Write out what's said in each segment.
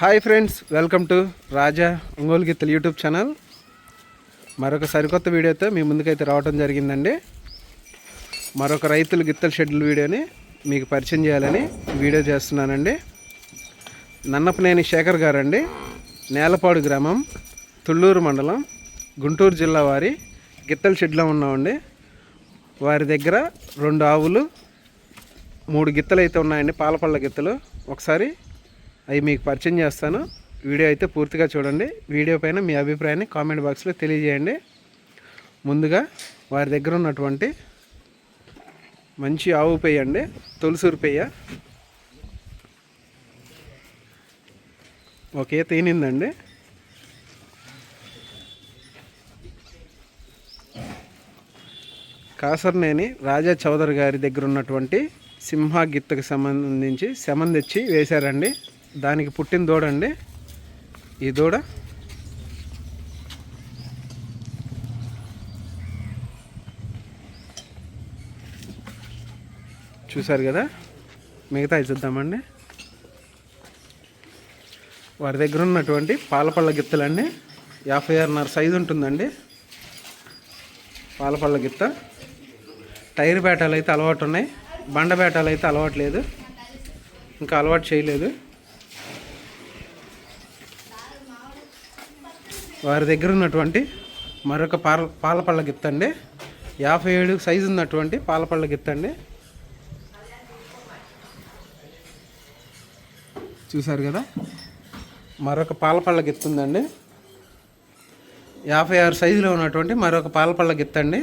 Hi friends welcome to Raja Ongole Gittalu YouTube channel. మరొక సరికొత్త వీడియోతో మీ ముందుకైతే రావడం జరిగిందండి. మరొక రైతులు గిత్తల షెడ్యూల్ వీడియోని మీకు పరిచయం చేయాలని వీడియో చేస్తున్నానండి. నన్నపనేని శేఖర్ గారండి. నేలపాడు గ్రామం తుళ్ళూరు మండలం గుంటూరు జిల్లా వారి గిత్తల షెడ్లో ఉన్నామండి. వారి దగ్గర రెండు ఆవులు మూడు గిత్తలు అయితే ఉన్నాయండి పాలపళ్ళ గిత్తలు. ఒకసారి అవి మీకు పరిచయం చేస్తాను. వీడియో అయితే పూర్తిగా చూడండి. వీడియో పైన మీ అభిప్రాయాన్ని కామెంట్ బాక్స్లో తెలియజేయండి. ముందుగా వారి దగ్గర ఉన్నటువంటి మంచి ఆవు పెయ్య అండి. తొలసూరు పెయ్య ఓకే తేనిందండి. కాసర్నేని రాజా చౌదరి గారి దగ్గర ఉన్నటువంటి సింహ గిత్తకు సంబంధించి శమం తెచ్చి వేశారండి. దానికి పుట్టిన దూడ అండి. ఈ దూడ. చూసారు కదా? మిగతా చూద్దామండి. వారి దగ్గర ఉన్నటువంటి పాలపళ్ళ గిత్తలండి. యాభై ఆరున్నర సైజు ఉంటుందండి. పాలపళ్ళ గిత్త. టైర్ బేటాలు అయితే అలవాటు ఉన్నాయి. బండ బేటాలు అయితే అలవాటు లేదు. ఇంకా అలవాటు చేయలేదు. వారి దగ్గర ఉన్నటువంటి మరొక పాల పాలపళ్ళ గిత్తండి యాభై ఏడు సైజు ఉన్నటువంటి పాలపళ్ళ గిత్తండి చూశారు కదా? మరొక పాలపళ్ళ గిత్త ఉందండి. యాభై ఆరు సైజులో ఉన్నటువంటి మరొక పాలపళ్ళ గిత్తండి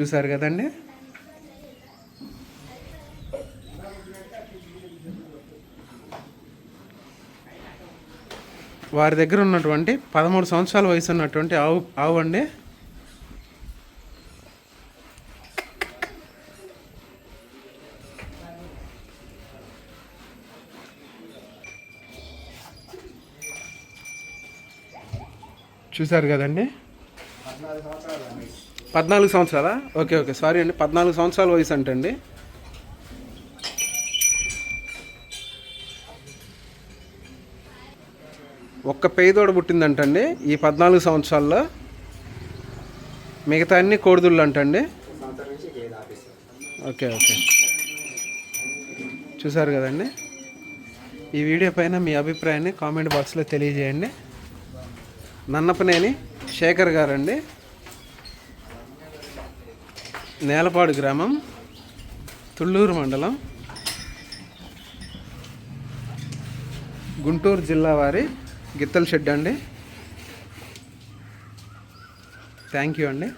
చూశారు కదండి? వారి దగ్గర ఉన్నటువంటి పదమూడు సంవత్సరాల వయసు ఉన్నటువంటి ఆవు ఆవు అండి. చూశారు కదండి? పద్నాలుగు సంవత్సరాలా? Okay okay. సారీ అండి పద్నాలుగు సంవత్సరాల వయసు అంటండి. ఒక్క పేదోడ పుట్టిందంటండి. ఈ పద్నాలుగు సంవత్సరాల్లో మిగతా అన్ని కోడిదుళ్ళు అంటండి ఓకే ఓకే. చూసారు కదండి? ఈ వీడియో పైన మీ అభిప్రాయాన్ని కామెంట్ బాక్స్లో తెలియజేయండి. నన్నపనేని శేఖర్ గారండి. నేలపాడు గ్రామం తుళ్ళూరు మండలం గుంటూరు జిల్లా వారి గిత్తల షెడ్ అండి. థ్యాంక్ యూ అండి.